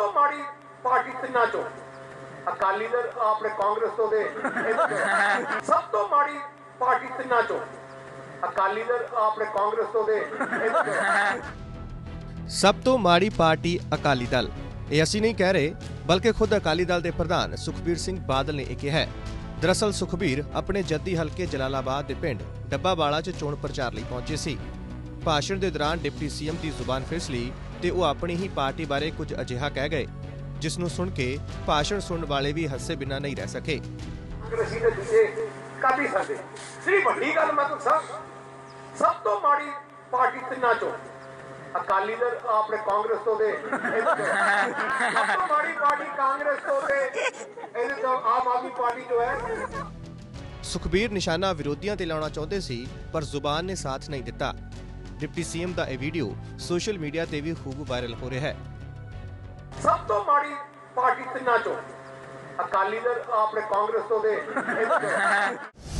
ਤੋਂ ਮਾੜੀ ਪਾਰਟੀ ਤਿੰਨਾਂ ਚੋਂ? ਅਕਾਲੀ ਦਲ ਆਪਣੇ ਕਾਂਗਰਸ ਤੋਂ ਦੇ ਸਭ ਤੋਂ ਮਾੜੀ ਪਾਰਟੀ ਤਿੰਨਾਂ ਚੋਂ? ਅਕਾਲੀ ਦਲ ਆਪਣੇ ਕਾਂਗਰਸ ਤੋਂ ਦੇ ਸਭ ਤੋਂ ਮਾੜੀ ਪਾਰਟੀ ਅਕਾਲੀ ਦਲ। ਇਹ ਅਸੀਂ ਨਹੀਂ ਕਹਿ ਰਹੇ, ਬਲਕਿ ਖੁਦ ਅਕਾਲੀ ਦਲ ਦੇ ਪ੍ਰਧਾਨ ਸੁਖਬੀਰ ਸਿੰਘ ਬਾਦਲ ਨੇ ਇਹ ਕਿਹਾ ਹੈ। ਦਰਅਸਲ ਸੁਖਬੀਰ ਆਪਣੇ ਜੱਦੀ ਹਲਕੇ ਜਲਾਲਾਬਾਦ ਦੇ ਪਿੰਡ ਡੱਬਾਵਾਲਾ 'ਚ ਚੋਣ ਪ੍ਰਚਾਰ ਲਈ ਪਹੁੰਚੇ ਸੀ। ਭਾਸ਼ਣ ਦੇ ਦੌਰਾਨ ਡਿਪਟੀ ਸੀਐਮ ਦੀ ਜ਼ੁਬਾਨ ਫਿਸਲੀ ਤੇ ਉਹ ਆਪਣੀ ਹੀ ਪਾਰਟੀ ਬਾਰੇ ਕੁਝ ਅਜਿਹਾ ਕਹਿ ਗਏ ਜਿਸ ਨੂੰ ਸੁਣ ਕੇ ਭਾਸ਼ਣ ਸੁਣਨ ਵਾਲੇ ਵੀ ਹੱਸੇ ਬਿਨਾਂ ਨਹੀਂ ਰਹਿ ਸਕੇ। ਕਾਂਗਰਸੀ ਦੇ ਦੂਜੇ ਕਰ ਨਹੀਂ ਸਕਦੇ। ਜਿਹੜੀ ਵੱਡੀ ਗੱਲ ਮੈਂ ਤੁਹਾਨੂੰ ਸਭ ਸਭ ਤੋਂ ਮਾੜੀ ਪਾਰਟੀ ਤਿੰਨਾਂ ਚੋਂ ਅਕਾਲੀ ਦਲ ਆਪਣੇ ਕਾਂਗਰਸ ਤੋਂ ਦੇ ਸਭ ਤੋਂ ਮਾੜੀ ਪਾਰਟੀ ਕਾਂਗਰਸ ਤੋਂ ਤੇ ਇਹਦੇ ਤੋਂ ਆਮ ਆਦਮੀ ਪਾਰਟੀ ਜੋ ਹੈ। ਸੁਖਬੀਰ ਨਿਸ਼ਾਨਾ ਵਿਰੋਧੀਆਂ ਤੇ ਲਾਉਣਾ ਚਾਹੁੰਦੇ ਸੀ ਪਰ ਜ਼ੁਬਾਨ ਨੇ ਸਾਥ ਨਹੀਂ ਦਿੱਤਾ। ਡਿਪਟੀ ਸੀਐਮ ਦਾ ਇਹ ਵੀਡੀਓ ਸੋਸ਼ਲ ਮੀਡੀਆ ਤੇ ਵੀ ਖੂਬ ਵਾਇਰਲ ਹੋ ਰਿਹਾ ਹੈ। ਸਭ ਤੋਂ ਮਾੜੀ ਪਾਰਟੀ ਤਿੰਨਾਂ ਚੋਂ? ਅਕਾਲੀ ਦਲ ਆਪਣੇ ਕਾਂਗਰਸ ਤੋਂ ਦੇ।